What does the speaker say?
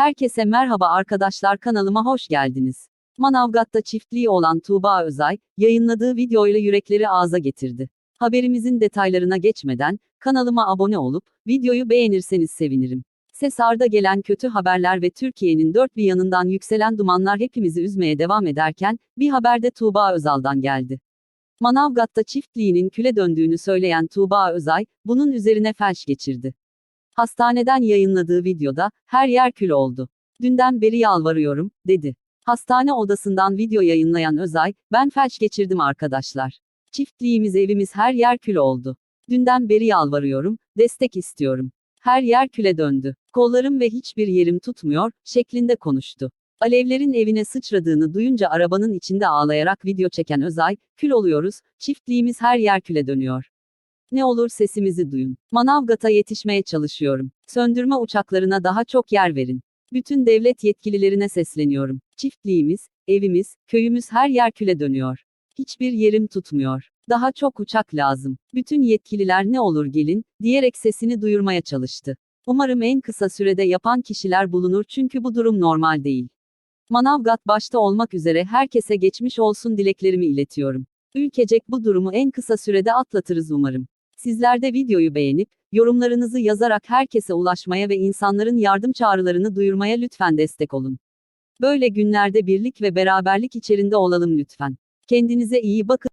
Herkese merhaba arkadaşlar kanalıma hoş geldiniz. Manavgat'ta çiftliği olan Tuğba Özay, yayınladığı videoyla yürekleri ağza getirdi. Haberimizin detaylarına geçmeden, kanalıma abone olup, videoyu beğenirseniz sevinirim. Sesar'da gelen kötü haberler ve Türkiye'nin dört bir yanından yükselen dumanlar hepimizi üzmeye devam ederken, bir haber de Tuğba Özal'dan geldi. Manavgat'ta çiftliğinin küle döndüğünü söyleyen Tuğba Özay, bunun üzerine felç geçirdi. Hastaneden yayınladığı videoda, her yer kül oldu. Dünden beri yalvarıyorum, dedi. Hastane odasından video yayınlayan Özay, ben felç geçirdim arkadaşlar. Çiftliğimiz evimiz her yer kül oldu. Dünden beri yalvarıyorum, destek istiyorum. Her yer küle döndü. Kollarım ve hiçbir yerim tutmuyor, şeklinde konuştu. Alevlerin evine sıçradığını duyunca arabanın içinde ağlayarak video çeken Özay, kül oluyoruz, çiftliğimiz her yer küle dönüyor. Ne olur sesimizi duyun. Manavgat'a yetişmeye çalışıyorum. Söndürme uçaklarına daha çok yer verin. Bütün devlet yetkililerine sesleniyorum. Çiftliğimiz, evimiz, köyümüz her yer küle dönüyor. Hiçbir yerim tutmuyor. Daha çok uçak lazım. Bütün yetkililer ne olur gelin, diyerek sesini duyurmaya çalıştı. Umarım en kısa sürede yapan kişiler bulunur çünkü bu durum normal değil. Manavgat başta olmak üzere herkese geçmiş olsun dileklerimi iletiyorum. Ülkecek bu durumu en kısa sürede atlatırız umarım. Sizler de videoyu beğenip, yorumlarınızı yazarak herkese ulaşmaya ve insanların yardım çağrılarını duyurmaya lütfen destek olun. Böyle günlerde birlik ve beraberlik içerisinde olalım lütfen. Kendinize iyi bakın.